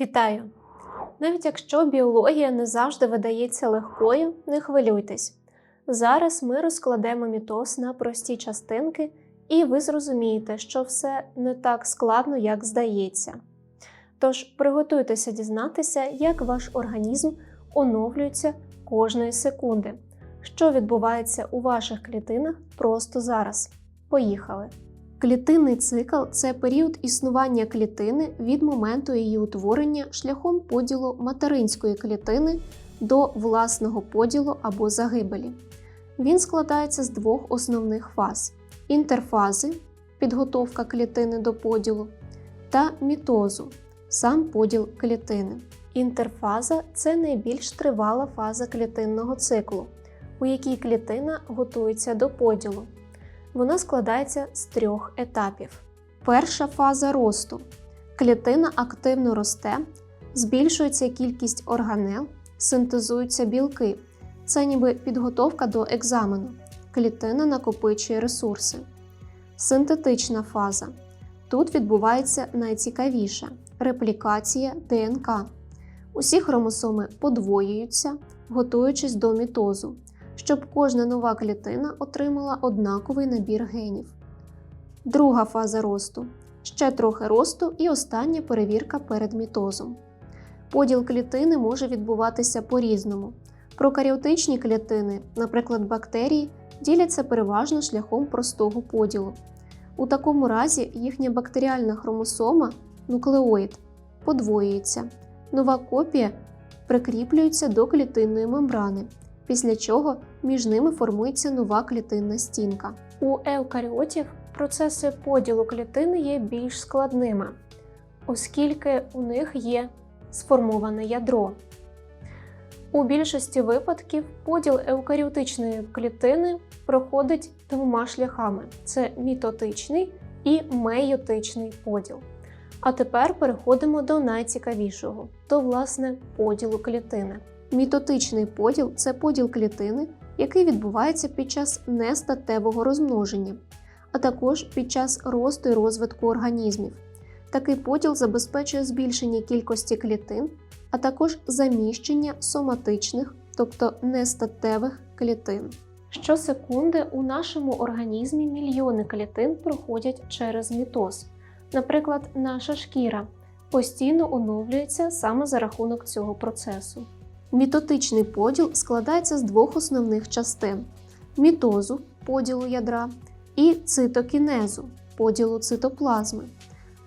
Вітаю! Навіть якщо біологія не завжди видається легкою, не хвилюйтесь. Зараз ми розкладемо мітоз на прості частинки, і ви зрозумієте, що все не так складно, як здається. Тож приготуйтеся дізнатися, як ваш організм оновлюється кожної секунди, що відбувається у ваших клітинах просто зараз. Поїхали! Клітинний цикл це період існування клітини від моменту її утворення шляхом поділу материнської клітини до власного поділу або загибелі. Він складається з двох основних фаз: інтерфази підготовка клітини до поділу та мітозу сам поділ клітини. Інтерфаза це найбільш тривала фаза клітинного циклу, у якій клітина готується до поділу. Вона складається з трьох етапів. Перша фаза росту. Клітина активно росте, збільшується кількість органел, синтезуються білки. Це ніби підготовка до екзамену. Клітина накопичує ресурси. Синтетична фаза. Тут відбувається найцікавіше реплікація ДНК. Усі хромосоми подвоюються, готуючись до мітозу щоб кожна нова клітина отримала однаковий набір генів. Друга фаза росту ще трохи росту і остання перевірка перед мітозом. Поділ клітини може відбуватися по-різному. Прокаріотичні клітини, наприклад, бактерії, діляться переважно шляхом простого поділу. У такому разі їхня бактеріальна хромосома нуклеоїд подвоюється. Нова копія прикріплюється до клітинної мембрани після чого між ними формується нова клітинна стінка. У еукаріотів процеси поділу клітини є більш складними, оскільки у них є сформоване ядро. У більшості випадків поділ еукаріотичної клітини проходить двома шляхами: це мітотичний і мейотичний поділ. А тепер переходимо до найцікавішого до власне поділу клітини. Мітотичний поділ це поділ клітини, який відбувається під час нестатевого розмноження, а також під час росту і розвитку організмів. Такий поділ забезпечує збільшення кількості клітин, а також заміщення соматичних, тобто нестатевих клітин. Щосекунди у нашому організмі мільйони клітин проходять через мітоз. Наприклад, наша шкіра постійно оновлюється саме за рахунок цього процесу. Мітотичний поділ складається з двох основних частин: мітозу поділу ядра і цитокінезу поділу цитоплазми.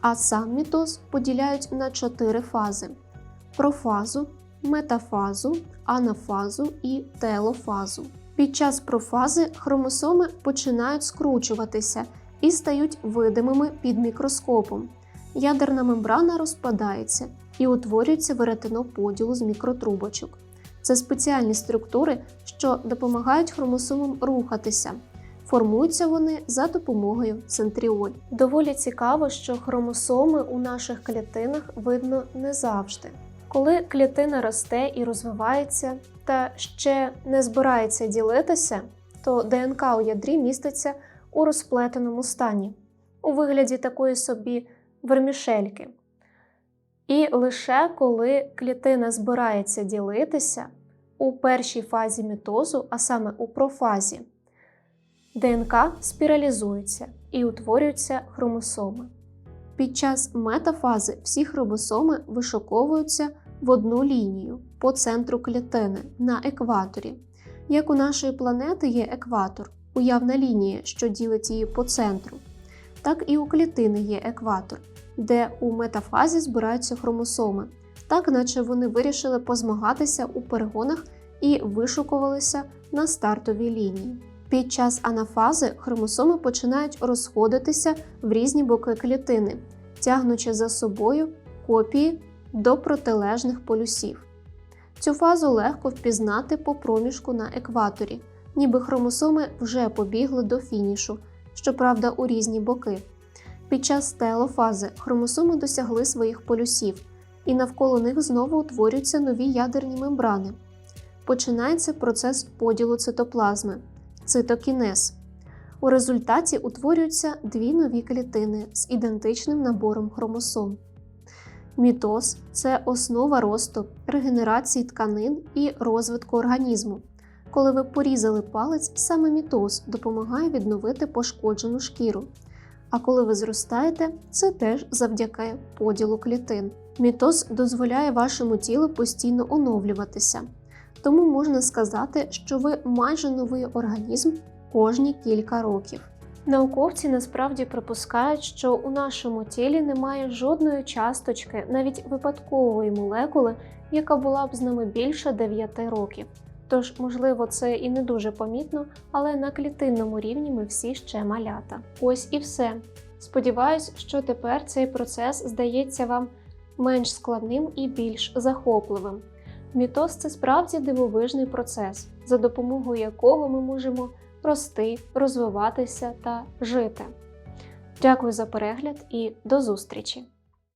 А сам мітоз поділяють на чотири фази: профазу, метафазу, анафазу і телофазу. Під час профази хромосоми починають скручуватися і стають видимими під мікроскопом. Ядерна мембрана розпадається і утворюється веретено поділу з мікротрубочок. Це спеціальні структури, що допомагають хромосомам рухатися. Формуються вони за допомогою центріоль. Доволі цікаво, що хромосоми у наших клітинах видно не завжди. Коли клітина росте і розвивається та ще не збирається ділитися, то ДНК у ядрі міститься у розплетеному стані, у вигляді такої собі вермішельки. І лише коли клітина збирається ділитися у першій фазі мітозу, а саме у профазі, ДНК спіралізується і утворюються хромосоми. Під час метафази всі хромосоми вишуковуються в одну лінію по центру клітини на екваторі. Як у нашої планети є екватор, уявна лінія, що ділить її по центру, так і у клітини є екватор де у метафазі збираються хромосоми, так наче вони вирішили позмагатися у перегонах і вишукувалися на стартовій лінії. Під час анафази хромосоми починають розходитися в різні боки клітини, тягнучи за собою копії до протилежних полюсів. Цю фазу легко впізнати по проміжку на екваторі, ніби хромосоми вже побігли до фінішу, щоправда, у різні боки. Під час телофази хромосоми досягли своїх полюсів, і навколо них знову утворюються нові ядерні мембрани. Починається процес поділу цитоплазми цитокінез. У результаті утворюються дві нові клітини з ідентичним набором хромосом. Мітоз це основа росту, регенерації тканин і розвитку організму. Коли ви порізали палець, саме мітоз допомагає відновити пошкоджену шкіру. А коли ви зростаєте, це теж завдяки поділу клітин. Мітоз дозволяє вашому тілу постійно оновлюватися, тому можна сказати, що ви майже новий організм кожні кілька років. Науковці насправді припускають, що у нашому тілі немає жодної часточки, навіть випадкової молекули, яка була б з нами більше 9 років. Тож, можливо, це і не дуже помітно, але на клітинному рівні ми всі ще малята. Ось і все. Сподіваюсь, що тепер цей процес здається вам менш складним і більш захопливим. Мітоз це справді дивовижний процес, за допомогою якого ми можемо рости, розвиватися та жити. Дякую за перегляд і до зустрічі!